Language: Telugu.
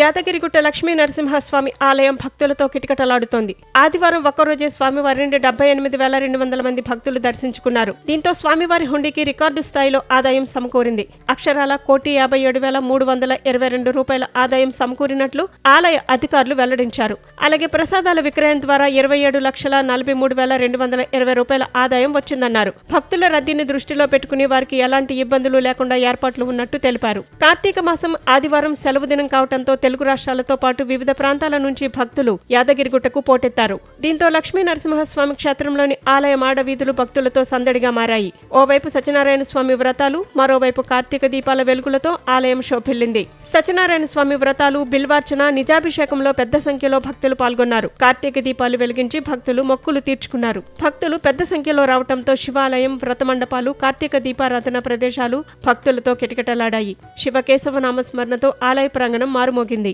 యాదగిరిగుట్ట లక్ష్మీ నరసింహస్వామి ఆలయం భక్తులతో కిటకిటలాడుతోంది. ఆదివారం ఒక్కరోజే స్వామివారిని డెబ్బై ఎనిమిది వేల రెండు వందల మంది భక్తులు దర్శించుకున్నారు. దీంతో స్వామివారి హుండీకి రికార్డు స్థాయిలో ఆదాయం సమకూరింది. అక్షరాల కోటి యాభై ఏడు వేల మూడు వందల ఇరవై రెండు రూపాయల ఆదాయం సమకూరినట్లు ఆలయ అధికారులు వెల్లడించారు. అలాగే ప్రసాదాల విక్రయం ద్వారా ఇరవై ఏడు లక్షల నలభై మూడు వేల రెండు వందల ఇరవై రూపాయల ఆదాయం వచ్చిందన్నారు. భక్తుల రద్దీని దృష్టిలో పెట్టుకుని వారికి ఎలాంటి ఇబ్బందులు లేకుండా ఏర్పాట్లు ఉన్నట్టు తెలిపారు. కార్తీక మాసం ఆదివారం సెలవు దినం కావడంతో తెలుగు రాష్ట్రాలతో పాటు వివిధ ప్రాంతాల నుంచి భక్తులు యాదగిరిగుట్టకు పోటెత్తారు. దీంతో లక్ష్మీ నరసింహస్వామి క్షేత్రంలోని ఆలయ మాడవీధులు భక్తులతో సందడిగా మారాయి. ఓవైపు సత్యనారాయణ స్వామి వ్రతాలు మరోవైపు కార్తీక దీపాల వెలుగులతో ఆలయం శోభిల్లింది. సత్యనారాయణ స్వామి వ్రతాలు బిల్వార్చన నిజాభిషేకంలో పెద్ద సంఖ్యలో భక్తులు పాల్గొన్నారు. కార్తీక దీపాలు వెలిగించి భక్తులు మొక్కులు తీర్చుకున్నారు. భక్తులు పెద్ద సంఖ్యలో రావటంతో శివాలయం వ్రత మండపాలు కార్తీక దీపారాధన ప్రదేశాలు భక్తులతో కిటకిటలాడాయి. శివకేశవ నామస్మరణతో ఆలయ ప్రాంగణం మారుమోగింది. సాగింది